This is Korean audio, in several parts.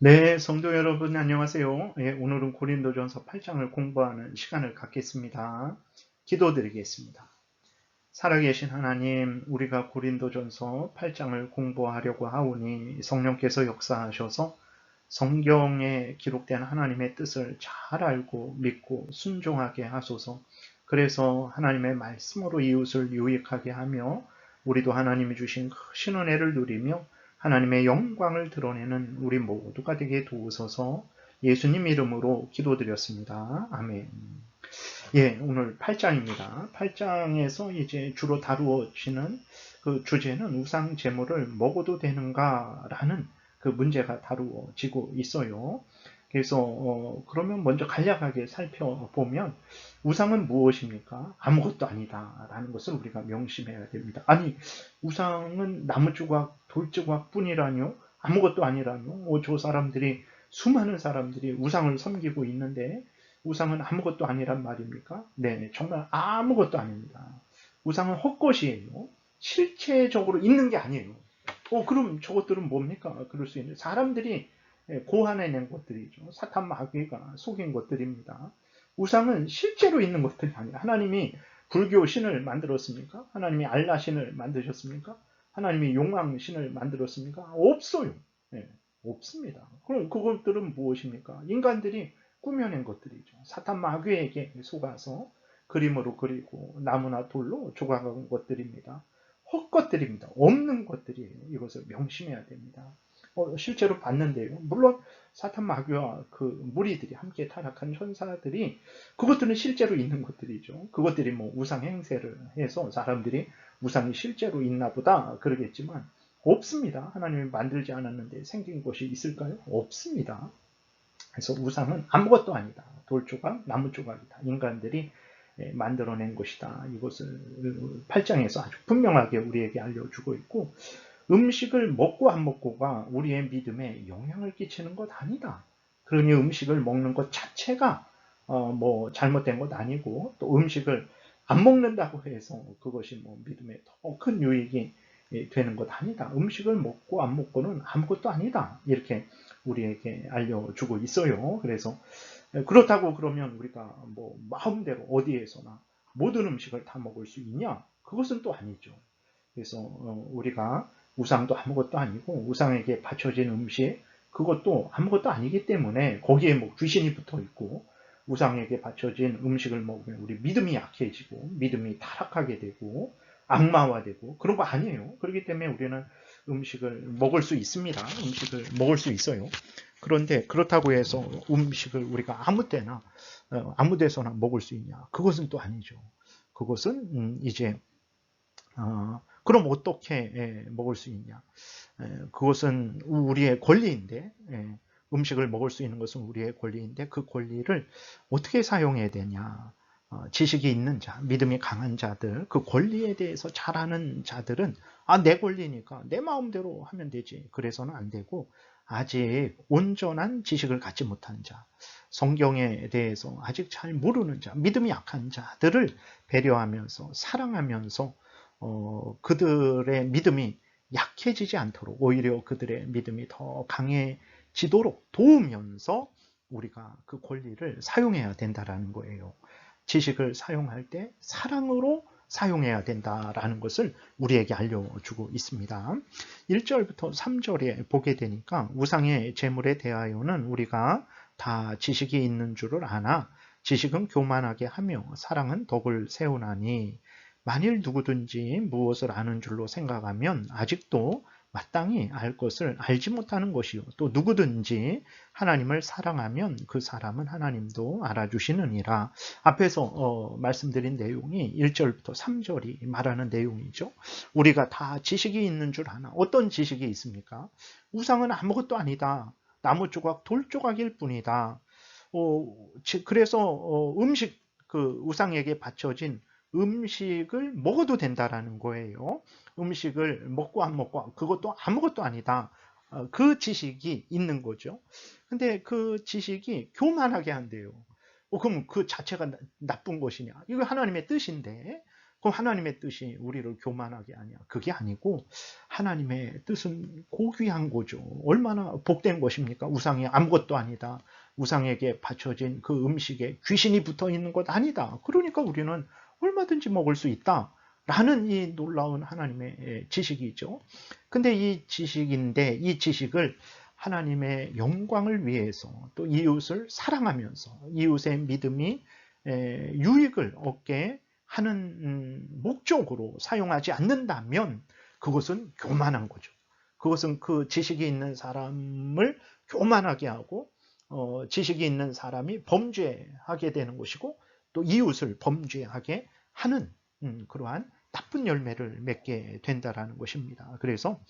네, 성도 여러분 안녕하세요. 예, 오늘은 고린도전서 8장을 공부하는 시간을 갖겠습니다. 기도드리겠습니다. 살아계신 하나님, 우리가 고린도전서 8장을 공부하려고 하오니 성령께서 역사하셔서 성경에 기록된 하나님의 뜻을 잘 알고 믿고 순종하게 하소서. 그래서 하나님의 말씀으로 이웃을 유익하게 하며 우리도 하나님이 주신 크신 은혜를 누리며 하나님의 영광을 드러내는 우리 모두가 되게 도우소서 예수님 이름으로 기도드렸습니다. 아멘. 예, 오늘 8장입니다. 8장에서 이제 주로 다루어지는 그 주제는 우상 제물을 먹어도 되는가라는 그 문제가 다루어지고 있어요. 그래서 어, 그러면 먼저 간략하게 살펴보면 우상은 무엇입니까? 아무것도 아니다라는 것을 우리가 명심해야 됩니다. 아니 우상은 나무 조각, 돌 조각 뿐이라뇨? 아무것도 아니라뇨? 어, 저 사람들이 수많은 사람들이 우상을 섬기고 있는데 우상은 아무것도 아니란 말입니까? 네, 정말 아무것도 아닙니다. 우상은 헛것이에요. 실체적으로 있는 게 아니에요. 어, 그럼 저것들은 뭡니까? 그럴 수 있는 사람들이 예, 고안해낸 것들이죠. 사탄 마귀가 속인 것들입니다. 우상은 실제로 있는 것들이 아니라 하나님이 불교 신을 만들었습니까? 하나님이 알라 신을 만드셨습니까? 하나님이 용왕 신을 만들었습니까? 없어요. 네, 없습니다. 그럼 그것들은 무엇입니까? 인간들이 꾸며낸 것들이죠. 사탄 마귀에게 속아서 그림으로 그리고 나무나 돌로 조각한 것들입니다. 헛것들입니다. 없는 것들이에요. 이것을 명심해야 됩니다. 어, 실제로 봤는데요. 물론 사탄 마귀와 그 무리들이 함께 타락한 천사들이 그것들은 실제로 있는 것들이죠. 그것들이 뭐 우상 행세를 해서 사람들이 우상이 실제로 있나 보다 그러겠지만 없습니다. 하나님이 만들지 않았는데 생긴 것이 있을까요? 없습니다. 그래서 우상은 아무것도 아니다. 돌조각, 나무조각이다. 인간들이 예, 만들어낸 것이다. 이것을 8장에서 아주 분명하게 우리에게 알려주고 있고 음식을 먹고 안 먹고가 우리의 믿음에 영향을 끼치는 것 아니다. 그러니 음식을 먹는 것 자체가 어, 뭐 잘못된 것 아니고 또 음식을 안 먹는다고 해서 그것이 뭐 믿음에 더 큰 유익이 되는 것 아니다. 음식을 먹고 안 먹고는 아무것도 아니다. 이렇게 우리에게 알려주고 있어요. 그래서 그렇다고 그러면 우리가 뭐 마음대로 어디에서나 모든 음식을 다 먹을 수 있냐? 그것은 또 아니죠. 그래서 어, 우리가 우상도 아무것도 아니고 우상에게 바쳐진 음식 그것도 아무것도 아니기 때문에 거기에 뭐 귀신이 붙어 있고 우상에게 바쳐진 음식을 먹으면 우리 믿음이 약해지고 믿음이 타락하게 되고 악마화되고 그런 거 아니에요. 그렇기 때문에 우리는 음식을 먹을 수 있습니다. 음식을 먹을 수 있어요. 그런데 그렇다고 해서 음식을 우리가 아무 때나 어, 아무 데서나 먹을 수 있냐? 그것은 또 아니죠. 그것은 음, 이제 어, 그럼 어떻게 예, 먹을 수 있냐? 예, 그것은 우리의 권리인데 예, 음식을 먹을 수 있는 것은 우리의 권리인데 그 권리를 어떻게 사용해야 되냐? 어, 지식이 있는 자, 믿음이 강한 자들, 그 권리에 대해서 잘 아는 자들은 아, 내 권리니까 내 마음대로 하면 되지. 그래서는 안 되고 아직 온전한 지식을 갖지 못한 자, 성경에 대해서 아직 잘 모르는 자, 믿음이 약한 자들을 배려하면서 사랑하면서 어, 그들의 믿음이 약해지지 않도록 오히려 그들의 믿음이 더 강해지도록 도우면서 우리가 그 권리를 사용해야 된다라는 거예요. 지식을 사용할 때 사랑으로 사용해야 된다라는 것을 우리에게 알려주고 있습니다. 1절부터 3절에 보게 되니까 우상의 재물에 대하여는 우리가 다 지식이 있는 줄을 아나 지식은 교만하게 하며 사랑은 덕을 세우나니 만일 누구든지 무엇을 아는 줄로 생각하면 아직도 마땅히 알 것을 알지 못하는 것이요. 또 누구든지 하나님을 사랑하면 그 사람은 하나님도 알아주시느니라. 앞에서 어, 말씀드린 내용이 1절부터 3절이 말하는 내용이죠. 우리가 다 지식이 있는 줄 아나. 어떤 지식이 있습니까? 우상은 아무것도 아니다. 나무 조각, 돌 조각일 뿐이다. 어, 그래서 어, 음식, 그 우상에게 바쳐진 음식을 먹어도 된다라는 거예요. 음식을 먹고 안 먹고 그것도 아무것도 아니다. 어, 그 지식이 있는 거죠. 근데 그 지식이 교만하게 한대요. 어, 그럼 그 자체가 나쁜 것이냐? 이거 하나님의 뜻인데 그럼 하나님의 뜻이 우리를 교만하게 하냐? 그게 아니고 하나님의 뜻은 고귀한 거죠. 얼마나 복된 것입니까? 우상이 아무것도 아니다. 우상에게 바쳐진 그 음식에 귀신이 붙어 있는 것 아니다. 그러니까 우리는 얼마든지 먹을 수 있다. 라는 이 놀라운 하나님의 지식이죠. 근데 이 지식인데 이 지식을 하나님의 영광을 위해서 또 이웃을 사랑하면서 이웃의 믿음이 유익을 얻게 하는 음, 목적으로 사용하지 않는다면 그것은 교만한 거죠. 그것은 그 지식이 있는 사람을 교만하게 하고 어, 지식이 있는 사람이 범죄하게 되는 것이고 또 이웃을 범죄하게 하는 음, 그러한 나쁜 열매를 맺게 된다라는 것입니다. 그래서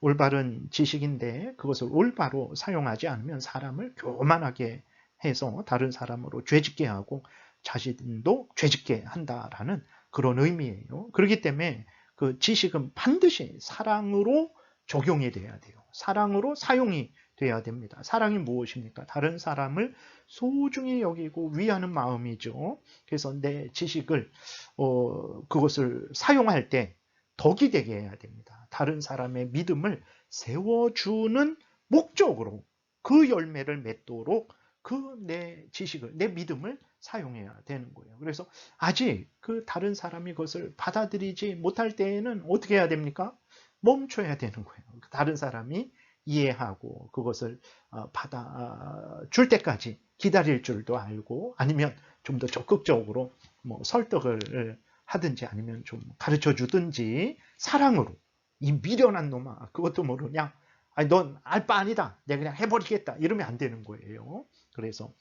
올바른 지식인데 그것을 올바로 사용하지 않으면 사람을 교만하게 해서 다른 사람으로 죄짓게 하고 자신도 죄짓게 한다라는 그런 의미예요. 그렇기 때문에 그 지식은 반드시 사랑으로 적용이 돼야 돼요. 사랑으로 사용이 돼야 됩니다. 사랑이 무엇입니까? 다른 사람을 소중히 여기고 위하는 마음이죠. 그래서 내 지식을 어, 그것을 사용할 때 덕이 되게 해야 됩니다. 다른 사람의 믿음을 세워주는 목적으로 그 열매를 맺도록 그 내 지식을 내 믿음을 사용해야 되는 거예요. 그래서 아직 그 다른 사람이 그것을 받아들이지 못할 때에는 어떻게 해야 됩니까? 멈춰야 되는 거예요. 다른 사람이 이해하고 그것을 어, 받아 줄 때까지 기다릴 줄도 알고 아니면 좀 더 적극적으로 뭐 설득을 하든지 아니면 좀 가르쳐 주든지 사랑으로 이 미련한 놈아 그것도 모르냐? 아니 넌 알 바 아니다. 내가 그냥 해버리겠다. 이러면 안 되는 거예요. 그래서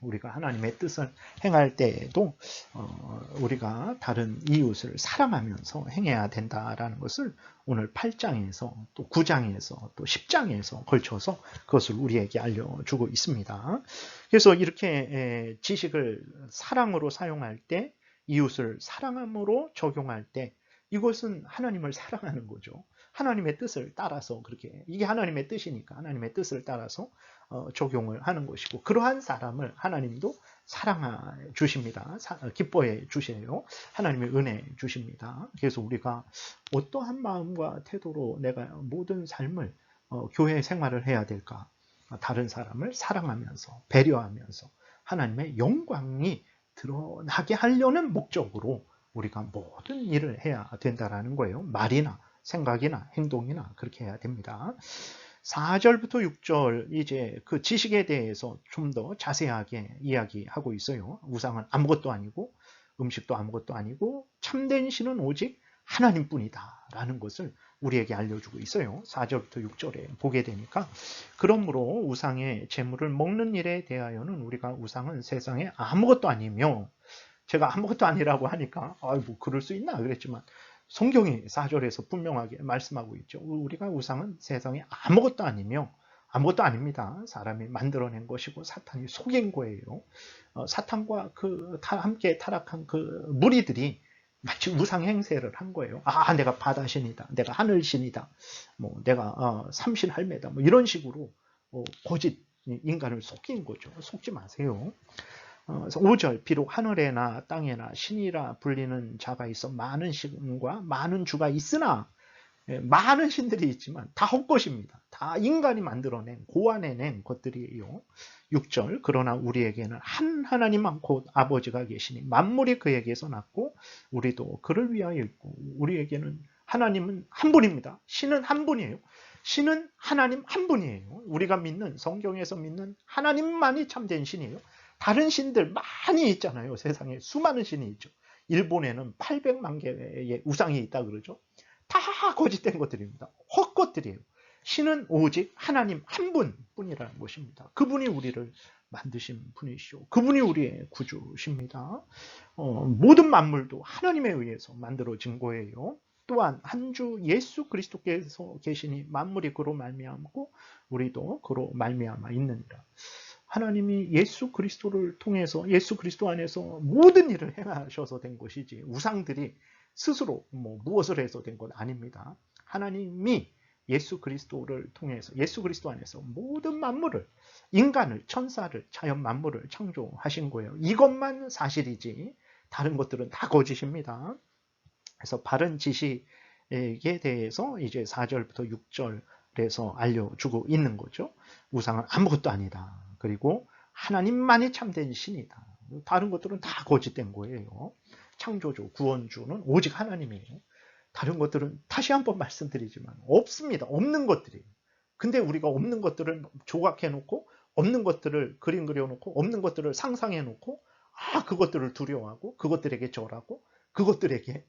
우리가 하나님의 뜻을 행할 때에도 어, 우리가 다른 이웃을 사랑하면서 행해야 된다라는 것을 오늘 8장에서 또 9장에서 또 10장에서 걸쳐서 그것을 우리에게 알려주고 있습니다. 그래서 이렇게 지식을 사랑으로 사용할 때 이웃을 사랑함으로 적용할 때 이것은 하나님을 사랑하는 거죠. 하나님의 뜻을 따라서 그렇게 이게 하나님의 뜻이니까 하나님의 뜻을 따라서 어, 적용을 하는 것이고 그러한 사람을 하나님도 사랑해 주십니다. 기뻐해 주세요. 하나님의 은혜 주십니다. 그래서 우리가 어떠한 마음과 태도로 내가 모든 삶을 어, 교회 생활을 해야 될까? 다른 사람을 사랑하면서 배려하면서 하나님의 영광이 드러나게 하려는 목적으로 우리가 모든 일을 해야 된다라는 거예요. 말이나 생각이나 행동이나 그렇게 해야 됩니다. 4절부터 6절 이제 그 지식에 대해서 좀 더 자세하게 이야기하고 있어요. 우상은 아무것도 아니고 음식도 아무것도 아니고 참된 신은 오직 하나님뿐이다 라는 것을 우리에게 알려주고 있어요. 4절부터 6절에 보게 되니까 그러므로 우상의 재물을 먹는 일에 대하여는 우리가 우상은 세상에 아무것도 아니며 제가 아무것도 아니라고 하니까 아이고 그럴 수 있나 그랬지만 성경이 4절에서 분명하게 말씀하고 있죠. 우리가 우상은 세상에 아무것도 아니며 아무것도 아닙니다. 사람이 만들어낸 것이고 사탄이 속인 거예요. 어, 사탄과 그 함께 타락한 그 무리들이 마치 우상 행세를 한 거예요. 아, 내가 바다신이다. 내가 하늘신이다. 뭐 내가 어, 삼신 할매다. 뭐 이런 식으로 어, 거짓 인간을 속인 거죠. 속지 마세요. 5절 어, 비록 하늘에나 땅에나 신이라 불리는 자가 있어 많은 신과 많은 주가 있으나 예, 많은 신들이 있지만 다 헛것입니다. 다 인간이 만들어낸 고안해낸 것들이에요. 6절 그러나 우리에게는 한 하나님만 곧 아버지가 계시니 만물이 그에게서 났고 우리도 그를 위하여 있고 우리에게는 하나님은 한 분입니다. 신은 한 분이에요. 신은 하나님 한 분이에요. 우리가 믿는 성경에서 믿는 하나님만이 참된 신이에요. 다른 신들 많이 있잖아요. 세상에 수많은 신이 있죠. 일본에는 800만 개의 우상이 있다 그러죠. 다 거짓된 것들입니다. 헛것들이에요. 신은 오직 하나님 한 분뿐이라는 것입니다. 그분이 우리를 만드신 분이시오. 그분이 우리의 구주십니다. 어, 모든 만물도 하나님에 의해서 만들어진 거예요. 또한 한 주 예수 그리스도께서 계시니 만물이 그로 말미암고 우리도 그로 말미암아 있느니라. 하나님이 예수 그리스도를 통해서 예수 그리스도 안에서 모든 일을 행하셔서 된 것이지 우상들이 스스로 뭐 무엇을 해서 된 건 아닙니다. 하나님이 예수 그리스도를 통해서 예수 그리스도 안에서 모든 만물을 인간을 천사를 자연 만물을 창조하신 거예요. 이것만 사실이지 다른 것들은 다 거짓입니다. 그래서 바른 지식에 대해서 이제 4절부터 6절에서 알려주고 있는 거죠. 우상은 아무것도 아니다. 그리고 하나님만이 참된 신이다. 다른 것들은 다 거짓된 거예요. 창조주, 구원주는 오직 하나님이에요. 다른 것들은 다시 한번 말씀드리지만 없습니다. 없는 것들이에요. 근데 우리가 없는 것들을 조각해 놓고 없는 것들을 그림 그려 놓고 없는 것들을 상상해 놓고 아 그것들을 두려워하고 그것들에게 절하고 그것들에게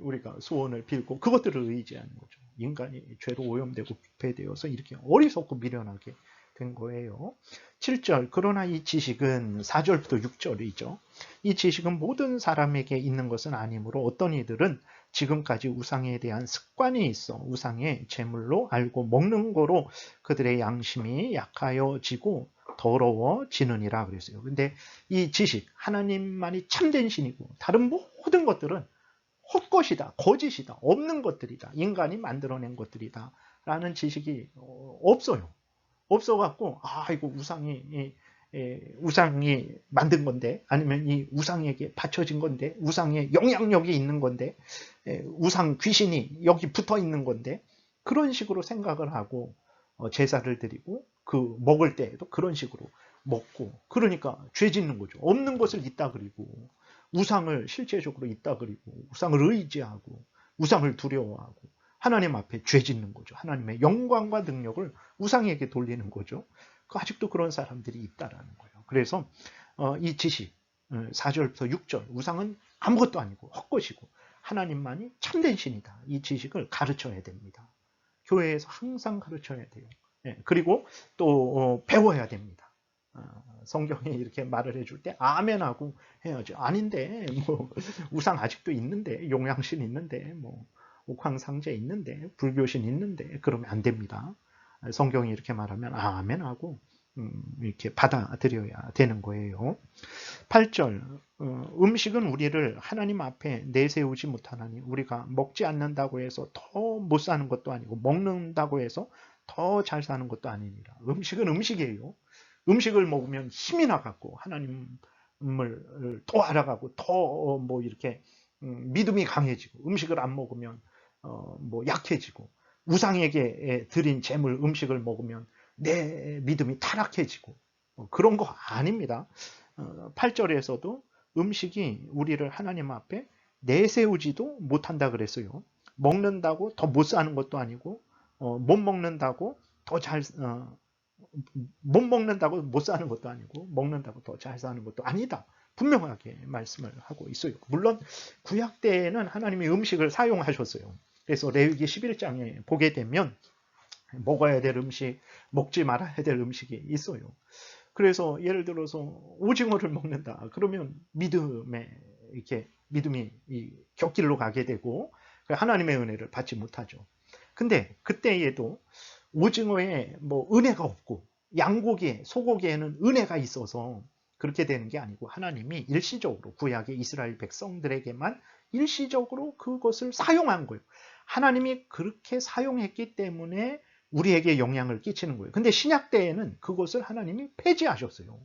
우리가 소원을 빌고 그것들을 의지하는 거죠. 인간이 죄로 오염되고 부패되어서 이렇게 어리석고 미련하게 된 거예요. 7절 그러나 이 지식은 4절부터 6절이죠. 이 지식은 모든 사람에게 있는 것은 아니므로 어떤 이들은 지금까지 우상에 대한 습관이 있어 우상의 제물로 알고 먹는 거로 그들의 양심이 약하여지고 더러워지느니라 그랬어요. 근데 이 지식 하나님만이 참된 신이고 다른 모든 것들은 헛것이다, 거짓이다, 없는 것들이다, 인간이 만들어낸 것들이다 라는 지식이 어, 없어요. 없어갖고 아 이거 우상이 이, 이, 우상이 만든 건데 아니면 이 우상에게 바쳐진 건데 우상에 영향력이 있는 건데 에, 우상 귀신이 여기 붙어 있는 건데 그런 식으로 생각을 하고 어, 제사를 드리고 그 먹을 때에도 그런 식으로 먹고 그러니까 죄 짓는 거죠. 없는 것을 있다 그리고 우상을 실제적으로 있다 그리고 우상을 의지하고 우상을 두려워하고 하나님 앞에 죄 짓는 거죠. 하나님의 영광과 능력을 우상에게 돌리는 거죠. 그 아직도 그런 사람들이 있다라는 거예요. 그래서 어, 이 지식 4절부터 어, 6절 우상은 아무것도 아니고 헛것이고 하나님만이 참된 신이다. 이 지식을 가르쳐야 됩니다. 교회에서 항상 가르쳐야 돼요. 예, 그리고 또 어, 배워야 됩니다. 성경에 이렇게 말을 해줄 때 아멘하고 해야죠. 아닌데 뭐 우상 아직도 있는데 용양신 있는데 뭐 옥황상제 있는데 불교신 있는데 그러면 안 됩니다. 성경이 이렇게 말하면 아멘 하고 음, 이렇게 받아들여야 되는 거예요. 8절 어, 음식은 우리를 하나님 앞에 내세우지 못하나니 우리가 먹지 않는다고 해서 더 못 사는 것도 아니고 먹는다고 해서 더 잘 사는 것도 아니니라. 음식은 음식이에요. 음식을 먹으면 힘이 나갖고 하나님을 더 알아가고 더 뭐 이렇게 음, 믿음이 강해지고 음식을 안 먹으면 어, 뭐 약해지고 우상에게 드린 재물 음식을 먹으면 내 믿음이 타락해지고 어, 그런 거 아닙니다. 어, 8절에서도 음식이 우리를 하나님 앞에 내세우지도 못한다 그랬어요. 먹는다고 더 못 사는 것도 아니고 어, 못 먹는다고 더잘 어, 못 먹는다고 못 사는 것도 아니고 먹는다고 더 잘 사는 것도 아니다. 분명하게 말씀을 하고 있어요. 물론 구약 때에는 하나님이 음식을 사용하셨어요. 그래서 레위기 11장에 보게 되면 먹어야 될 음식, 먹지 말아야 될 음식이 있어요. 그래서 예를 들어서 오징어를 먹는다. 그러면 믿음에 이렇게 믿음이 격길로 가게 되고 하나님의 은혜를 받지 못하죠. 근데 그때에도 오징어에 뭐 은혜가 없고 양고기에 소고기에는 은혜가 있어서 그렇게 되는 게 아니고 하나님이 일시적으로 구약의 이스라엘 백성들에게만 일시적으로 그것을 사용한 거예요. 하나님이 그렇게 사용했기 때문에 우리에게 영향을 끼치는 거예요. 근데 신약 때에는 그것을 하나님이 폐지하셨어요.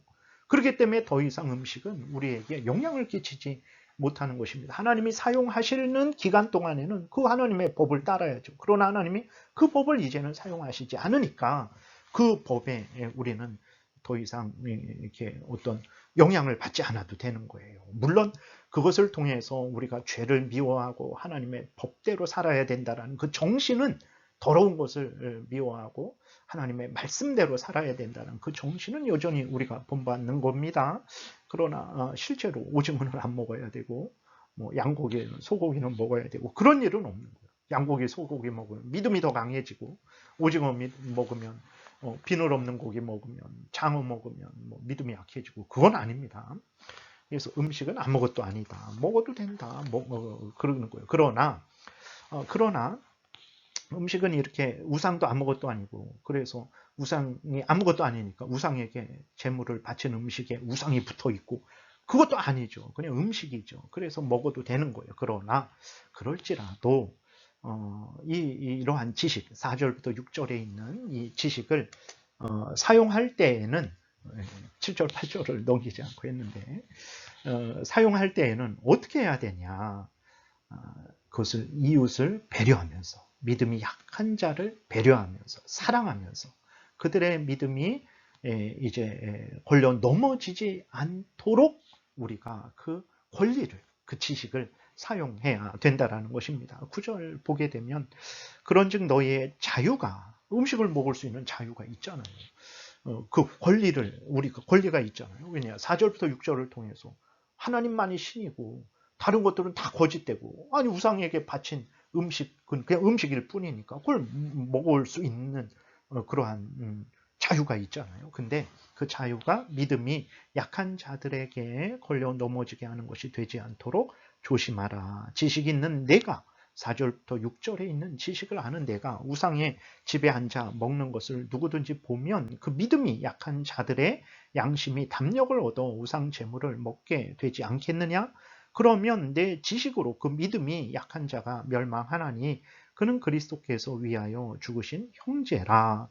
그렇기 때문에 더 이상 음식은 우리에게 영향을 끼치지 못하는 것입니다. 하나님이 사용하시는 기간 동안에는 그 하나님의 법을 따라야죠. 그러나 하나님이 그 법을 이제는 사용하시지 않으니까 그 법에 우리는 더 이상 이렇게 어떤 영향을 받지 않아도 되는 거예요. 물론 그것을 통해서 우리가 죄를 미워하고 하나님의 법대로 살아야 된다는 그 정신은 더러운 것을 미워하고 하나님의 말씀대로 살아야 된다는 그 정신은 여전히 우리가 본받는 겁니다. 그러나 어, 실제로 오징어는 안 먹어야 되고 뭐 양고기는 소고기는 먹어야 되고 그런 일은 없는 거예요. 양고기, 소고기 먹으면 믿음이 더 강해지고 오징어 먹으면 어, 비늘 없는 고기 먹으면 장어 먹으면 뭐 믿음이 약해지고 그건 아닙니다. 그래서 음식은 아무것도 아니다. 먹어도 된다. 먹, 어, 그러는 거예요. 그러나 어, 그러나 음식은 이렇게 우상도 아무것도 아니고 그래서 우상이 아무것도 아니니까 우상에게 재물을 바치는 음식에 우상이 붙어 있고 그것도 아니죠. 그냥 음식이죠. 그래서 먹어도 되는 거예요. 그러나 그럴지라도 어, 이, 이러한 지식, 4절부터 6절에 있는 이 지식을 어, 사용할 때에는 7절, 8절을 넘기지 않고 했는데 어, 사용할 때에는 어떻게 해야 되냐? 그것을 이웃을 배려하면서 믿음이 약한 자를 배려하면서 사랑하면서 그들의 믿음이 에, 이제 에, 걸려 넘어지지 않도록 우리가 그 권리를 그 지식을 사용해야 된다라는 것입니다. 구절 보게 되면 그런즉 너희의 자유가 음식을 먹을 수 있는 자유가 있잖아요. 어, 그 권리를 우리 그 권리가 있잖아요. 왜냐 4절부터 6절을 통해서 하나님만이 신이고 다른 것들은 다 거짓되고 아니 우상에게 바친 음식은 그냥 음식일 뿐이니까 그걸 먹을 수 있는 어, 그러한 음, 자유가 있잖아요. 근데 그 자유가 믿음이 약한 자들에게 걸려 넘어지게 하는 것이 되지 않도록 조심하라. 지식 있는 내가 4절부터 6절에 있는 지식을 아는 내가 우상의 집에 앉아 먹는 것을 누구든지 보면 그 믿음이 약한 자들의 양심이 담력을 얻어 우상 제물을 먹게 되지 않겠느냐? 그러면 내 지식으로 그 믿음이 약한 자가 멸망하나니 그는 그리스도께서 위하여 죽으신 형제라.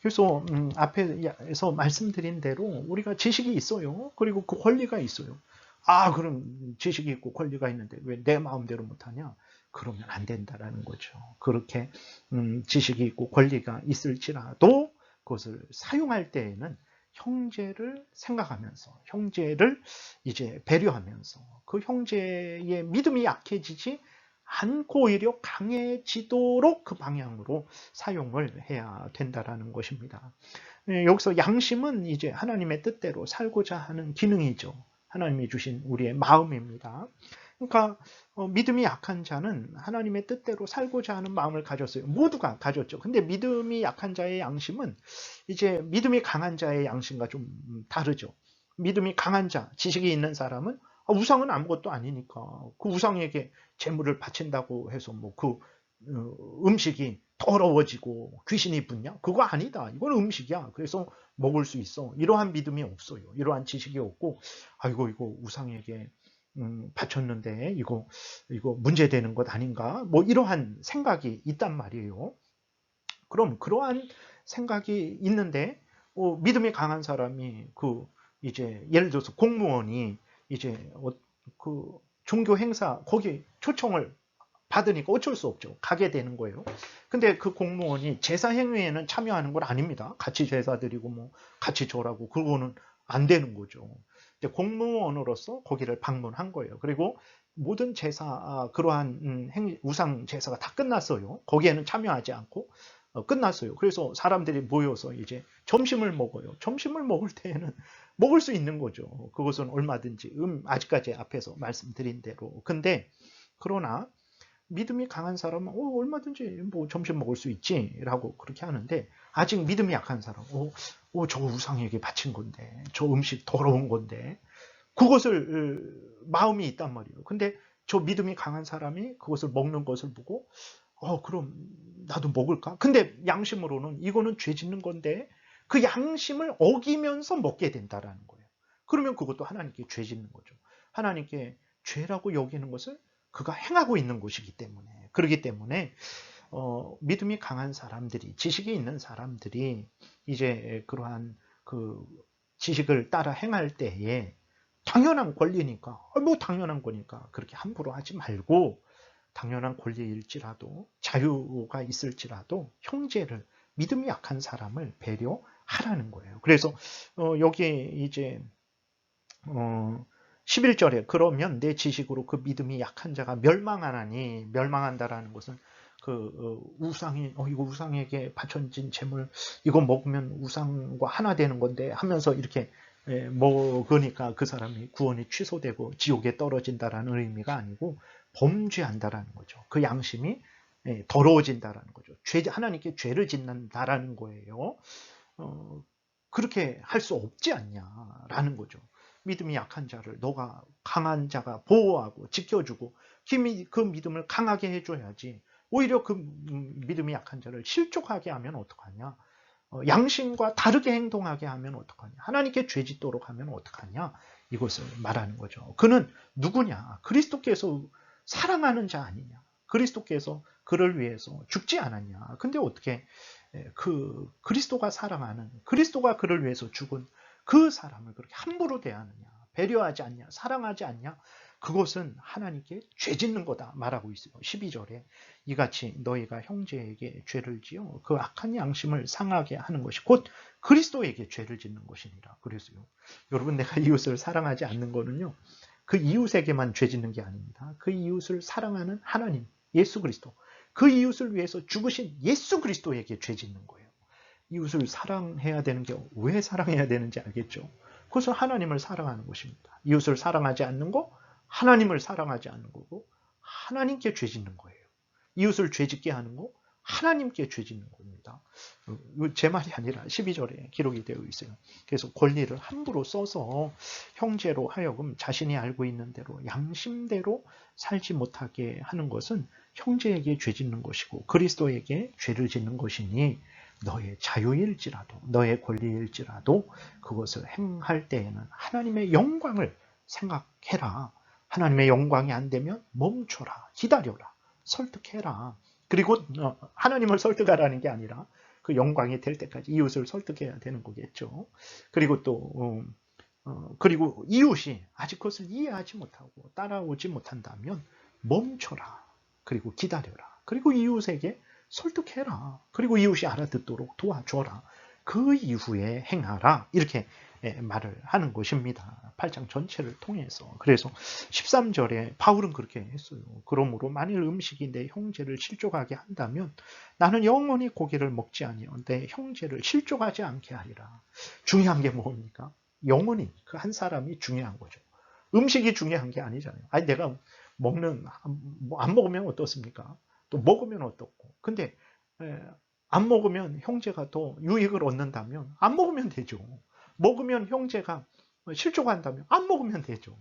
그래서 음, 앞에서 말씀드린 대로 우리가 지식이 있어요. 그리고 그 권리가 있어요. 아, 그럼 지식이 있고 권리가 있는데 왜 내 마음대로 못하냐? 그러면 안 된다라는 거죠. 그렇게 음, 지식이 있고 권리가 있을지라도 그것을 사용할 때에는 형제를 생각하면서 형제를 이제 배려하면서 그 형제의 믿음이 약해지지 않고 오히려 강해지도록 그 방향으로 사용을 해야 된다라는 것입니다. 예, 여기서 양심은 이제 하나님의 뜻대로 살고자 하는 기능이죠. 하나님이 주신 우리의 마음입니다. 그러니까 어, 믿음이 약한 자는 하나님의 뜻대로 살고자 하는 마음을 가졌어요. 모두가 가졌죠. 근데 믿음이 약한 자의 양심은 이제 믿음이 강한 자의 양심과 좀 다르죠. 믿음이 강한 자, 지식이 있는 사람은 아, 우상은 아무것도 아니니까 그 우상에게 재물을 바친다고 해서 뭐 그 음식이 더러워지고 귀신이 붙냐? 그거 아니다. 이건 음식이야. 그래서 먹을 수 있어. 이러한 믿음이 없어요. 이러한 지식이 없고, 아이고, 이거 우상에게 음, 바쳤는데 이거 이거 문제되는 것 아닌가? 뭐 이러한 생각이 있단 말이에요. 그럼 그러한 생각이 있는데 어, 믿음이 강한 사람이 그 이제 예를 들어서 공무원이 이제 어, 그 종교 행사 거기 초청을 받으니까 어쩔 수 없죠. 가게 되는 거예요. 근데 그 공무원이 제사 행위에는 참여하는 건 아닙니다. 같이 제사 드리고 뭐 같이 절하고 그거는 안 되는 거죠. 공무원으로서 거기를 방문한 거예요. 그리고 모든 제사 아, 그러한 음, 행, 우상 제사가 다 끝났어요. 거기에는 참여하지 않고 어, 끝났어요. 그래서 사람들이 모여서 이제 점심을 먹어요. 점심을 먹을 때에는 먹을 수 있는 거죠. 그것은 얼마든지 음 아직까지 앞에서 말씀드린 대로. 근데 그러나 믿음이 강한 사람은 어, 얼마든지 뭐 점심 먹을 수 있지라고 그렇게 하는데 아직 믿음이 약한 사람, 어, 어, 저 우상에게 바친 건데, 저 음식 더러운 건데, 그것을 마음이 있단 말이에요. 근데 저 믿음이 강한 사람이 그것을 먹는 것을 보고, 어, 그럼 나도 먹을까? 근데 양심으로는 이거는 죄 짓는 건데, 그 양심을 어기면서 먹게 된다라는 거예요. 그러면 그것도 하나님께 죄 짓는 거죠. 하나님께 죄라고 여기는 것을 그가 행하고 있는 것이기 때문에 그렇기 때문에 어, 믿음이 강한 사람들이 지식이 있는 사람들이 이제 그러한 그 지식을 따라 행할 때에 당연한 권리니까 어, 뭐 당연한 거니까 그렇게 함부로 하지 말고 당연한 권리일지라도 자유가 있을지라도 형제를 믿음이 약한 사람을 배려하라는 거예요. 그래서 어, 여기에 이제 어, 11절에 그러면 내 지식으로 그 믿음이 약한 자가 멸망하나니 멸망한다라는 것은 그 어, 우상이 어 이거 우상에게 바쳐진 재물 이거 먹으면 우상과 하나 되는 건데 하면서 이렇게 예, 먹으니까 그 사람이 구원이 취소되고 지옥에 떨어진다라는 의미가 아니고 범죄한다라는 거죠. 그 양심이 예, 더러워진다라는 거죠. 죄 하나님께 죄를 짓는다라는 거예요. 어, 그렇게 할 수 없지 않냐라는 거죠. 믿음이 약한 자를 너가 강한 자가 보호하고 지켜주고 그 믿음을 강하게 해줘야지. 오히려 그 믿음이 약한 자를 실족하게 하면 어떡하냐? 어, 양심과 다르게 행동하게 하면 어떡하냐? 하나님께 죄 짓도록 하면 어떡하냐? 이것을 말하는 거죠. 그는 누구냐? 그리스도께서 사랑하는 자 아니냐? 그리스도께서 그를 위해서 죽지 않았냐? 근데 어떻게 그 그리스도가 사랑하는 그리스도가 그를 위해서 죽은 그 사람을 그렇게 함부로 대하느냐, 배려하지 않냐, 사랑하지 않냐, 그것은 하나님께 죄 짓는 거다 말하고 있어요. 12절에 이같이 너희가 형제에게 죄를 지어 그 악한 양심을 상하게 하는 것이 곧 그리스도에게 죄를 짓는 것이니라. 그래서요. 여러분 내가 이웃을 사랑하지 않는 거는요. 그 이웃에게만 죄 짓는 게 아닙니다. 그 이웃을 사랑하는 하나님, 예수 그리스도, 그 이웃을 위해서 죽으신 예수 그리스도에게 죄 짓는 거예요. 이웃을 사랑해야 되는 게 왜 사랑해야 되는지 알겠죠? 그것은 하나님을 사랑하는 것입니다. 이웃을 사랑하지 않는 거, 하나님을 사랑하지 않는 거고, 하나님께 죄 짓는 거예요. 이웃을 죄 짓게 하는 거, 하나님께 죄 짓는 겁니다. 제 말이 아니라 12절에 기록이 되어 있어요. 그래서 권리를 함부로 써서 형제로 하여금 자신이 알고 있는 대로 양심대로 살지 못하게 하는 것은 형제에게 죄 짓는 것이고 그리스도에게 죄를 짓는 것이니 너의 자유일지라도 너의 권리일지라도 그것을 행할 때에는 하나님의 영광을 생각해라. 하나님의 영광이 안 되면 멈춰라. 기다려라. 설득해라. 그리고 어, 하나님을 설득하라는 게 아니라 그 영광이 될 때까지 이웃을 설득해야 되는 거겠죠. 그리고 또 어, 어, 그리고 이웃이 아직 그것을 이해하지 못하고 따라오지 못한다면 멈춰라. 그리고 기다려라. 그리고 이웃에게 설득해라. 그리고 이웃이 알아듣도록 도와줘라. 그 이후에 행하라. 이렇게 예, 말을 하는 것입니다. 8장 전체를 통해서. 그래서 13절에 바울은 그렇게 했어요. 그러므로 만일 음식이 내 형제를 실족하게 한다면 나는 영원히 고기를 먹지 아니요 내 형제를 실족하지 않게 하리라. 중요한 게 뭡니까? 영원히 그 한 사람이 중요한 거죠. 음식이 중요한 게 아니잖아요. 아니 내가 먹는 뭐 안 먹으면 어떻습니까? 또 먹으면 어떻고. 근데 안 먹으면 형제가 더 유익을 얻는다면 안 먹으면 되죠. 먹으면 형제가 실족한다면 안 먹으면 되죠.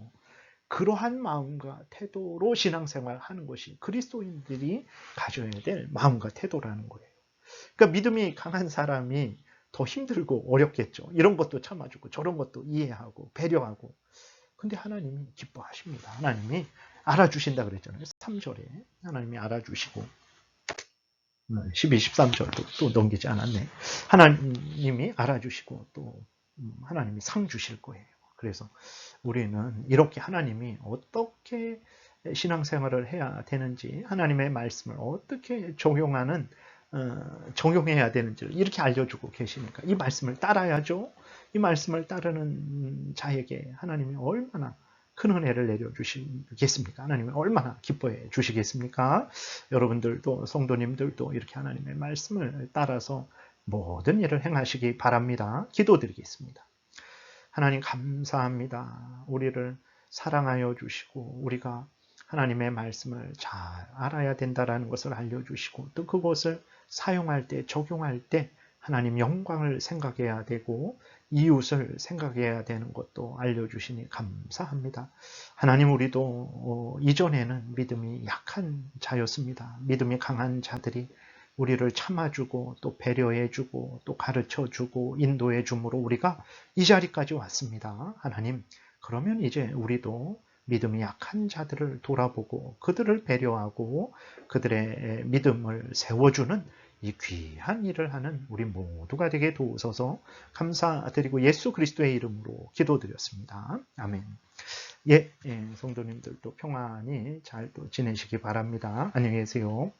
그러한 마음과 태도로 신앙생활 하는 것이 그리스도인들이 가져야 될 마음과 태도라는 거예요. 그러니까 믿음이 강한 사람이 더 힘들고 어렵겠죠. 이런 것도 참아주고 저런 것도 이해하고 배려하고. 근데 하나님이 기뻐하십니다. 하나님이 알아주신다 그랬잖아요. 3절에 하나님이 알아주시고 12, 13절도 또 넘기지 않았네. 하나님이 알아주시고 또 음, 하나님이 상 주실 거예요. 그래서 우리는 이렇게 하나님이 어떻게 신앙생활을 해야 되는지 하나님의 말씀을 어떻게 적용하는 어, 적용해야 되는지를 이렇게 알려주고 계시니까 이 말씀을 따라야죠. 이 말씀을 따르는 자에게 하나님이 얼마나 큰 은혜를 내려주시겠습니까? 하나님이 얼마나 기뻐해 주시겠습니까? 여러분들도 성도님들도 이렇게 하나님의 말씀을 따라서 모든 일을 행하시기 바랍니다. 기도드리겠습니다. 하나님 감사합니다. 우리를 사랑하여 주시고 우리가 하나님의 말씀을 잘 알아야 된다라는 것을 알려주시고 또 그것을 사용할 때 적용할 때 하나님 영광을 생각해야 되고 이웃을 생각해야 되는 것도 알려주시니 감사합니다. 하나님 우리도 어, 이전에는 믿음이 약한 자였습니다. 믿음이 강한 자들이 우리를 참아주고 또 배려해주고 또 가르쳐주고 인도해줌으로 우리가 이 자리까지 왔습니다. 하나님 그러면 이제 우리도 믿음이 약한 자들을 돌아보고 그들을 배려하고 그들의 믿음을 세워주는 이 귀한 일을 하는 우리 모두가 되게 도우소서 감사드리고 예수 그리스도의 이름으로 기도드렸습니다. 아멘. 예, 예 성도님들도 평안히 잘 또 지내시기 바랍니다. 안녕히 계세요.